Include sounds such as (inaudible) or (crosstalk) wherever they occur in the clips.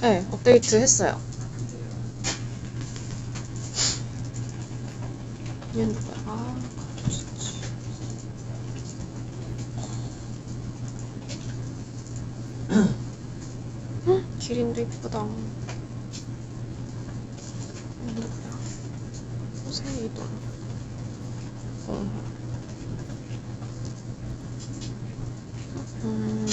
네, 업데이트 했어요. 얘는 누구야? 아. 헉, 기린도 이쁘다. 얘 누구야? 포세이돈. 어. 음.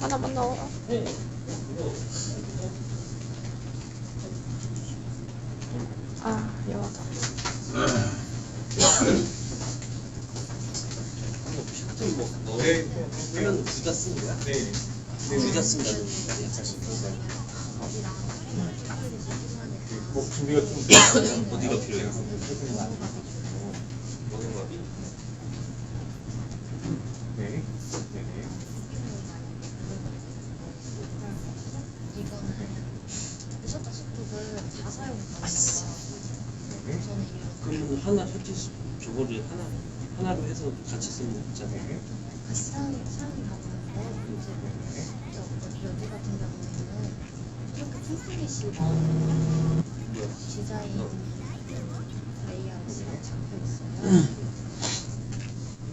하나만 넣어라. 아, 여하다. 뭐 네. 하면 부자 거야? 네. 부자 쓴다는 뭐 준비가 좀 어디가 필요해요? 먹는 거 네. 네. 이거는 셔터 스톡을 다 사용했어요. 네. 저는 이거 그러면 하나 스- 저거를 하나 하나로 해서 같이 쓰면 되잖아요. 네. 같이 사용이 사용이 가능한데 이제 네. 여- 여기 같은 경우에는 이렇게 템플릿이 뭐야? 디자인 어. 레이아웃이 잡혀 있어요.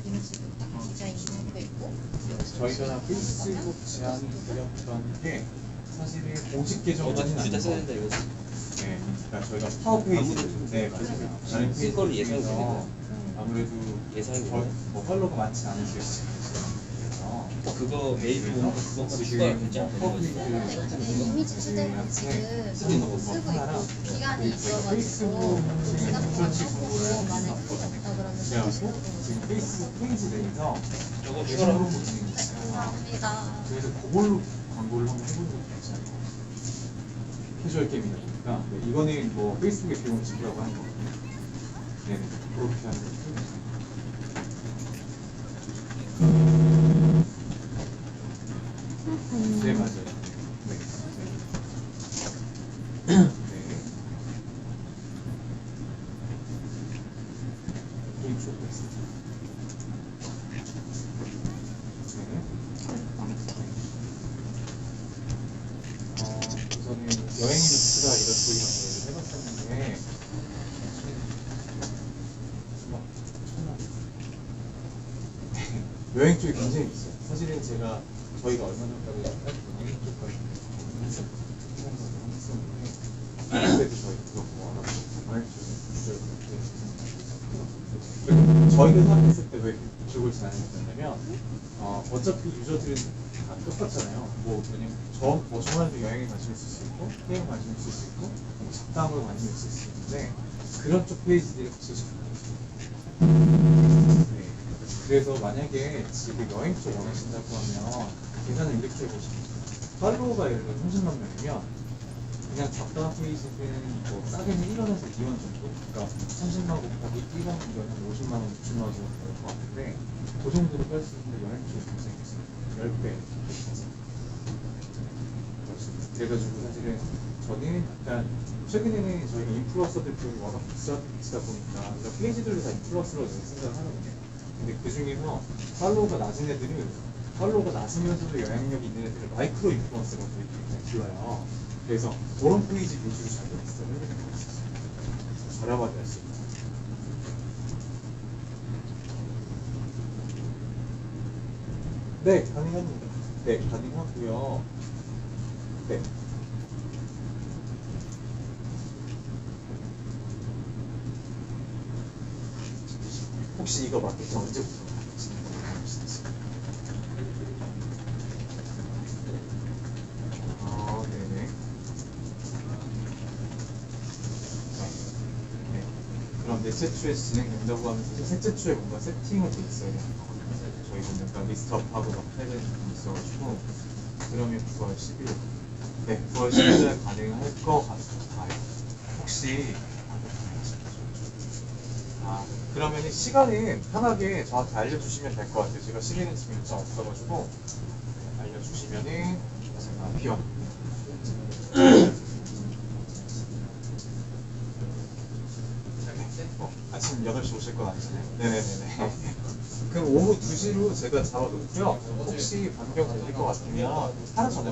이런 식으로 딱 디자인이 잡혀 있고 저희가 페이스북 제안 드렸던 게 사실은 공식 계정까지는 어나 부자 써야 아니고 된다 이거. 네, 그러니까 저희가 파워 페이지, 아무래도 네 맞아요. 다른 쓸 거를 예상이 페이지에서 되네요. 아무래도 예상이 저- 되네요. 뭐 팔로우가 많지 않으실 수 있어요. 그래서 그거 메이드 오는 거 그것까지 추가하면 되지 않나요? 파워 근데 페이지 이미 주제대로 지금 쓰고 있고 기간이 있어가지고 기간 동안 해보고 만약에 필요 없다 그러면 그래가지고 지금 페이스북 페이지 내에서 저거 추가로 보시는 게 있어요. 감사합니다. 그래서 그걸로 광고를 한번 해보는 것도 괜찮아요. 캐주얼 게임이다 보니까 네, 이거는 뭐 페이스북에 비용을 지불하고 하는 거거든요. 네, 그렇게 하는 괜찮아요. 네, 맞아요. 네. 네. (clears throat) 네. 게임 쇼도 있습니다. 네. 망했다. 어, 우선은 여행 리스트가 이렇고 이런 걸 해봤었는데. 여행 쪽이 굉장히 있어요. 사실은 제가 저희가 얼마 전까지 여행 쪽까지 했었거든요. 그래도 저희 그거 여행 쪽에 그리고 저희가 생각했을 때 왜 그쪽을 제안했냐면 어, 어차피 유저들은 다 똑같잖아요. 뭐 왜냐면 저, 뭐 저만도 여행에 관심 있을 수 있고 게임 관심 있을 수 있고 뭐 잡담을 관심 있을 수 있는데 그런 쪽 페이지들이 확실히 잘안 네. 그래서 만약에 지금 여행 쪽 원하신다고 하면 계산을 이렇게 해보시면 팔로워가 예를 들어 30만 명이면 그냥 잡다한 페이지는 뭐 싸게는 1원에서 2원 정도? 그러니까 30만 곱하기 1원 이면 50만 원, 60만 원 정도 나올 것 같은데 그 정도로 뺄 수 있는데 여행 쪽이 굉장히 있어요. 10배. 그렇습니다. 그래가지고 사실은 저는 약간 최근에는 저희가 인플루언서들 비용이 워낙 비싸다 보니까 이런 페이지들도 다 인플루언서로 생각을 하거든요. 근데 그 중에서 팔로우가 낮은 애들은 팔로우가 낮으면서도 영향력이 있는 애들을 마이크로 인플루언서라고 이렇게 불러요. 그래서 그런 페이지 위주로 되는 거죠. 저렴하게 할수 있는. 네, 가능합니다. 네, 가능하고요. 네. 혹시 이거 마케팅 언제부터 하시나요? 아, 네네. 네. 그럼 넷째 주에 진행된다고 하면 셋째 주에 뭔가 세팅을 돼 있어야 되는 거거든요. 저희는 약간 리스트업하고 막 해야 되는 게 있어가지고 그러면 9월 11일 네, 9월 11일 가능할 것 같아요. 혹시 아, 그러면 시간은 편하게 저한테 알려주시면 될 것 같아요. 제가 시계는 지금 일정 없어가지고 네, 알려주시면은 아, 비원. 아침 8시 오실 건 아니잖아요? 네네네네. 그럼 오후 2시로 제가 잡아놓고요. 혹시 변경 되실 것 같으면 하루 전에